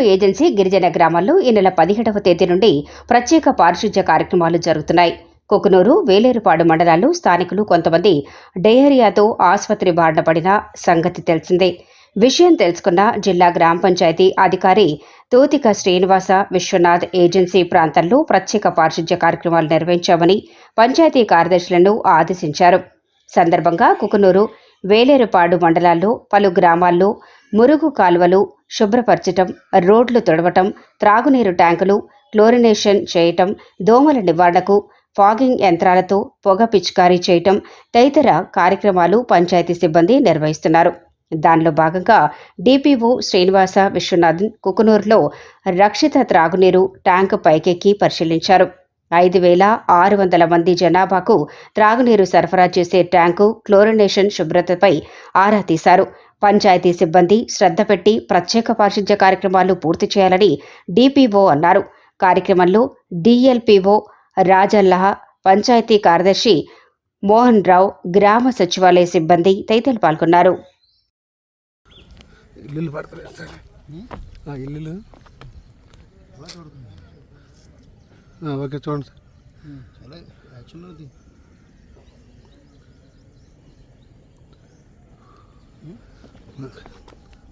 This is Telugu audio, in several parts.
ఏజెన్సీ గిరిజన గ్రామాల్లో ఈ నెల పదిహేడవ తేదీ నుండి ప్రత్యేక పారిశుధ్య కార్యక్రమాలు జరుగుతున్నాయి. కుకునూరు వేలేరుపాడు మండలాల్లో స్థానికులు కొంతమంది డయేరియాతో ఆసుపత్రి బారిన పడిన సంగతి తెలిసిందే. విషయం తెలుసుకున్న జిల్లా గ్రామ పంచాయతీ అధికారి తోతిక శ్రీనివాస విశ్వనాథ్ ఏజెన్సీ ప్రాంతంలో ప్రత్యేక పారిశుధ్య కార్యక్రమాలు నిర్వహించామని పంచాయతీ కార్యదర్శులను ఆదేశించారు. సందర్భంగా కుకునూరు వేలేరుపాడు మండలాల్లో పలు గ్రామాల్లో మురుగు కాలువలు శుభ్రపరచటం రోడ్లు తొడవటం త్రాగునీరు ట్యాంకులు క్లోరినేషన్ చేయటం దోమల నివారణకు ఫాగింగ్ యంత్రాలతో పొగ పిచికారీ చేయటం తదితర కార్యక్రమాలు పంచాయతీ సిబ్బంది నిర్వహిస్తున్నారు. దానిలో భాగంగా డిపిఓ శ్రీనివాస విశ్వనాథన్ కుకునూరులో రక్షిత త్రాగునీరు ట్యాంకు పైకెక్కి పరిశీలించారు. ఐదు వేల ఆరు వందల మంది జనాభాకు త్రాగునీరు సరఫరా చేసే ట్యాంకు క్లోరినేషన్ శుభ్రతపై ఆరా తీశారు. పంచాయతీ సిబ్బంది శ్రద్ధ పెట్టి ప్రత్యేక పారిశుధ్య కార్యక్రమాలు పూర్తి చేయాలని డిపిఓ అన్నారు. కార్యక్రమంలో డిఎల్పిఓ రాజల్లహ పంచాయతీ కార్యదర్శి మోహన్ రావు గ్రామ సచివాలయ సిబ్బంది తదితరులు పాల్గొన్నారు. ఇల్లు పడతలేదు సార్ ఆ, ఇల్లులు ఆ, ఓకే చూడండి సార్. చాలా యాక్షన్ ఉంది.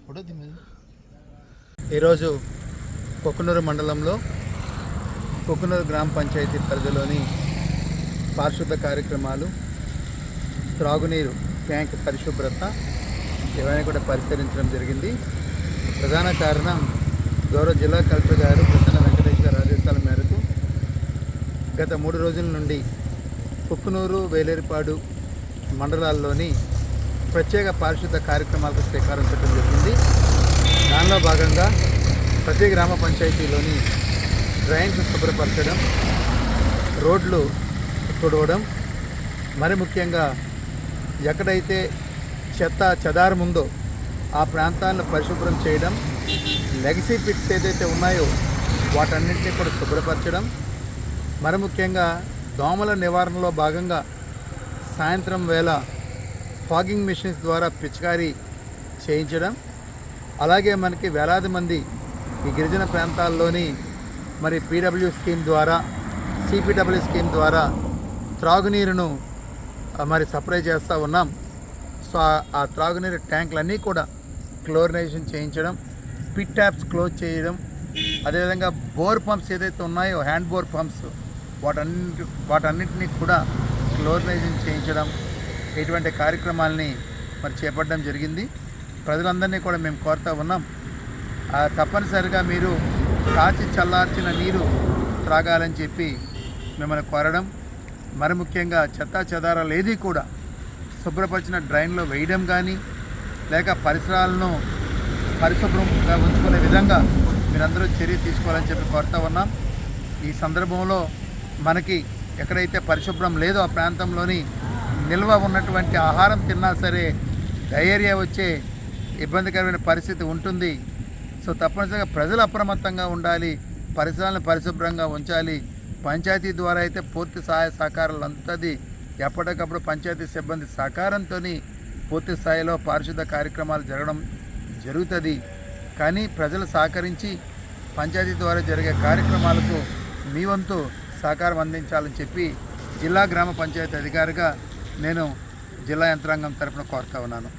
ఫోటో దిమ్మది ఈరోజు కొక్కునూరు మండలంలో కొక్కునూరు గ్రామ పంచాయతీ పరిధిలోని పారిశుద్ధ కార్యక్రమాలు త్రాగునీరు ట్యాంక్ పరిశుభ్రత ఇవన్నీ కూడా పరిశీలించడం జరిగింది. ప్రధాన కారణం గౌరవ జిల్లా కలెక్టర్ గారు గత మూడు రోజుల నుండి కుక్కునూరు వేలేరుపాడు మండలాల్లోని ప్రత్యేక పారిశుద్ధ కార్యక్రమాలకు శ్రీకారం చుట్టడం జరిగింది. దానిలో భాగంగా ప్రతి గ్రామ పంచాయతీలోని డ్రైన్స్ శుభ్రపరచడం రోడ్లు తుడవడం మరి ముఖ్యంగా ఎక్కడైతే చెత్త చెదారం ఉందో ఆ ప్రాంతాలను పరిశుభ్రం చేయడం లెగసీ పిట్స్ ఏదైతే ఉన్నాయో వాటన్నింటినీ కూడా శుభ్రపరచడం మరి ముఖ్యంగా దోమల నివారణలో భాగంగా సాయంత్రం వేళ ఫాగింగ్ మిషన్స్ ద్వారా పిచికారీ చేయించడం అలాగే మనకి వేలాది మంది ఈ గిరిజన ప్రాంతాల్లోని మరి పీడబ్ల్యూ స్కీమ్ ద్వారా సిపిడబ్ల్యూ స్కీమ్ ద్వారా త్రాగునీరును మరి సప్లై చేస్తూ ఉన్నాం. సో ఆ- ఆ త్రాగునీరు ట్యాంకులన్నీ కూడా క్లోరినేషన్ చేయించడం పిట్ ట్యాప్స్ క్లోజ్ చేయడం అదేవిధంగా బోర్ పంప్స్ ఏదైతే ఉన్నాయో హ్యాండ్ బోర్ పంప్స్ వాటన్నిటి వాటన్నిటినీ కూడా క్లోరినైజింగ్ చేయించడం ఇటువంటి కార్యక్రమాలని మరి చేపట్టడం జరిగింది. ప్రజలందరినీ కూడా మేము కోరుతూ ఉన్నాం. తప్పనిసరిగా మీరు కాచి చల్లార్చిన నీరు త్రాగాలని చెప్పి మిమ్మల్ని కోరడం మరి ముఖ్యంగా చెత్తా చెదారాలు ఏది కూడా శుభ్రపరిచిన డ్రైన్లో వేయడం కానీ లేక పరిసరాలను పరిశుభ్రంగా ఉంచుకునే విధంగా మీరందరూ చర్య తీసుకోవాలని చెప్పి కోరుతా ఉన్నాం. ఈ సందర్భంలో మనకి ఎక్కడైతే పరిశుభ్రం లేదో ఆ ప్రాంతంలోని నిల్వ ఉన్నటువంటి ఆహారం తిన్నా సరే డయేరియా వచ్చే ఇబ్బందికరమైన పరిస్థితి ఉంటుంది. సో తప్పనిసరిగా ప్రజలు అప్రమత్తంగా ఉండాలి పరిసరాలను పరిశుభ్రంగా ఉంచాలి. పంచాయతీ ద్వారా అయితే పూర్తి సహాయ సహకారాలు అందుతుంది. ఎప్పటికప్పుడు పంచాయతీ సిబ్బంది సహకారంతో పూర్తి స్థాయిలో పారిశుద్ధ కార్యక్రమాలు జరగడం జరుగుతుంది. కానీ ప్రజలు సహకరించి పంచాయతీ ద్వారా జరిగే కార్యక్రమాలకు మీ వంతు సహకారం అందించాలని చెప్పి జిల్లా గ్రామ పంచాయతీ అధికారిగా నేను జిల్లా యంత్రాంగం తరపున కోరుతా ఉన్నాను.